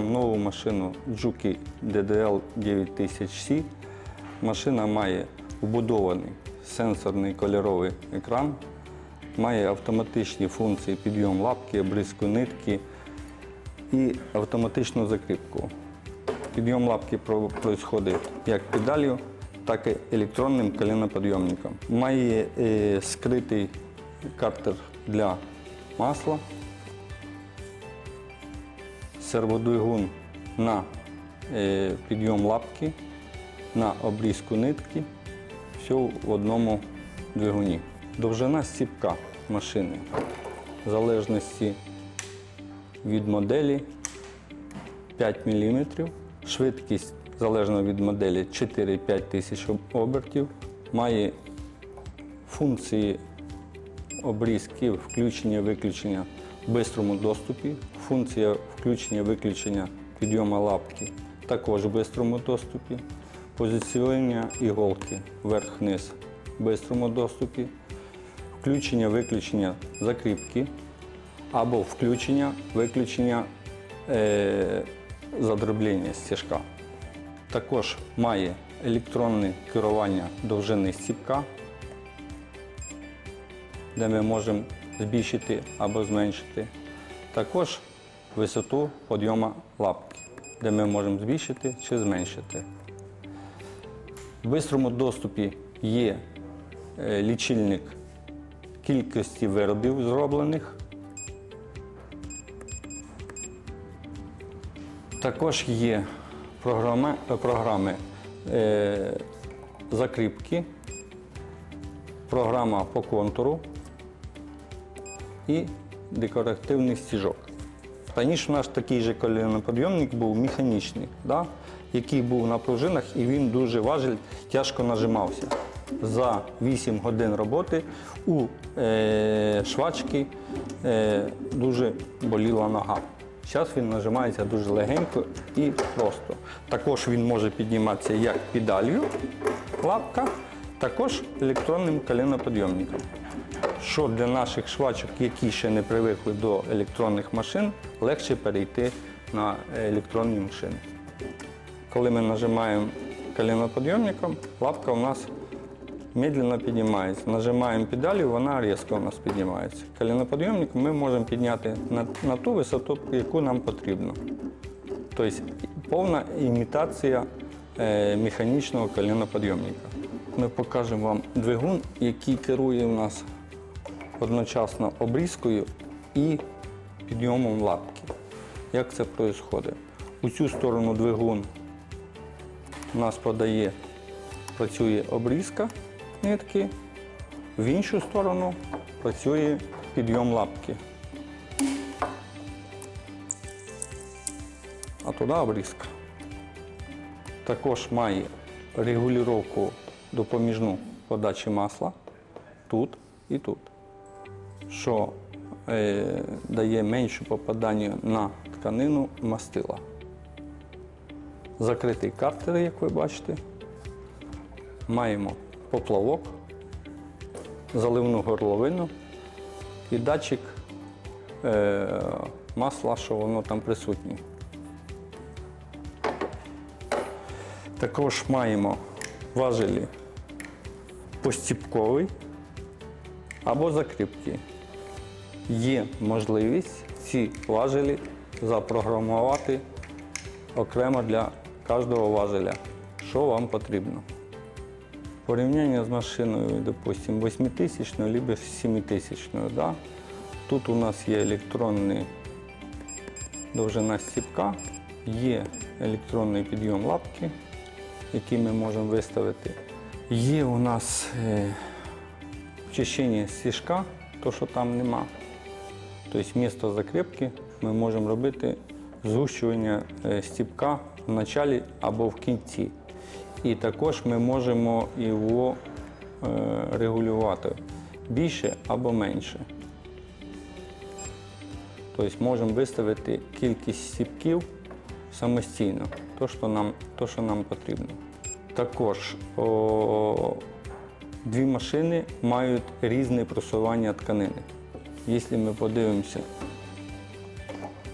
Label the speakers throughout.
Speaker 1: Вам нову машину Juki DDL 9000C. Машина має вбудований сенсорний кольоровий екран, має автоматичні функції підйом лапки, обрізку нитки і автоматичну закріпку. Підйом лапки проходить як педалью, так і електронним коленоподйомником. Має е, скритий картер для масла, серводвигун на е, підйом лапки, на обрізку нитки. Все в одному двигуні. Довжина стіпка машини в залежності від моделі 5 мм, швидкість залежно від моделі 4-5 тисяч обертів, має функції обрізки, включення-виключення в бистрому доступі, функція включення-виключення підйому лапки також в бистрому доступі, позиціонування іголки вверх-вниз в бистрому доступі, включення-виключення закріпки або включення-виключення е, задроблення стіжка. Також має електронне керування довжини стіпка, де ми можемо збільшити або зменшити. Також висоту підйому лапки, де ми можемо збільшити чи зменшити. В бистрому доступі є е, лічильник кількості виробів зроблених. Також є програми, програми е, закріпки, програма по контуру і декоративний стіжок. Раніше у нас такий же коліноподйомник був механічний, да? який був на пружинах і він дуже важель, тяжко нажимався. За 8 годин роботи у е, швачки е, дуже боліла нога. Зараз він нажимається дуже легенько і просто. Також він може підніматися як педалью, лапка, також електронним коленоподйомником. Що для наших швачок, які ще не привикли до електронних машин, легше перейти на електронні машини. Коли ми нажимаємо коленоподйомником, лапка у нас медленно піднімається. Нажимаємо педалю, вона різко у нас піднімається. Коленоподйомник ми можемо підняти на, на ту висоту, яку нам потрібно. Тобто повна імітація е, механічного коленоподйомника. Ми покажемо вам двигун, який керує у нас одночасно обрізкою і підйомом лапки. Як це відбувається? У цю сторону двигун у нас подає, працює обрізка нитки, в іншу сторону працює підйом лапки. А туди обрізка. Також має регулювання допоміжну подачі масла тут і тут, що е, дає менше попадання на тканину мастила. Закритий картер, як ви бачите. Маємо поплавок, заливну горловину і датчик е, масла, що воно там присутнє. Також маємо важелі постіпковий або закріпки. Є можливість ці важелі запрограмувати окремо для кожного важеля, що вам потрібно. Порівняння з машиною, допустим, 8000 або 7000. Да? Тут у нас є електронний довжина стіпка, є електронний підйом лапки, який ми можемо виставити. Є у нас е, очищення стіжка, то що там нема. Тобто місто закріпки ми можемо робити згущування е, стіпка в началі або в кінці. І також ми можемо його е, регулювати більше або менше. Тобто можемо виставити кількість стіпків самостійно, то, що нам, то, що нам потрібно. Також о, дві машини мають різне просування тканини. Якщо ми подивимося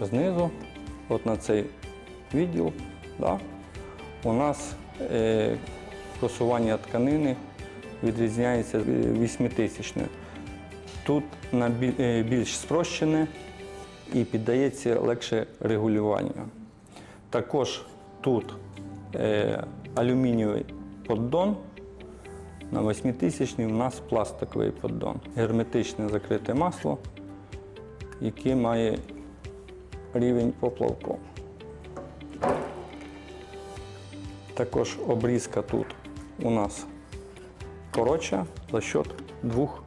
Speaker 1: знизу, от на цей відділ, да, у нас е, просування тканини відрізняється 8000 Тут на е, більш спрощене і піддається легше регулюванню. Також тут е, алюмінієвий поддон, на 8000 у нас пластиковий поддон. Герметичне закрите масло, яке має рівень поплавку. Також обрізка тут у нас коротша за счет двох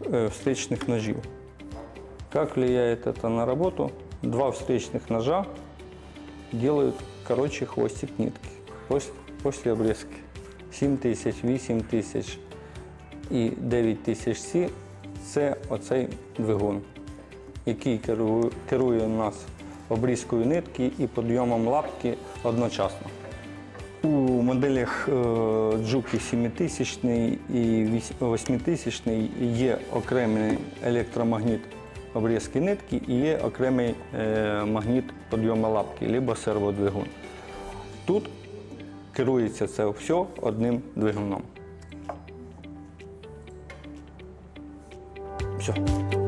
Speaker 1: э, встречных ножів. Как влияет это на работу? Два встречных ножа делают короче хвостик нитки после, после обрезки. 7 тисяч, 8 тисяч і 9 тисяч С – це оцей двигун, який керує, у нас обрізкою нитки і підйомом лапки одночасно. У моделях е, Джуки 7000 і 8000 є окремий електромагніт обрізки нитки і є окремий е, магніт підйому лапки, або серводвигун. Тут керується це все одним двигуном. Все.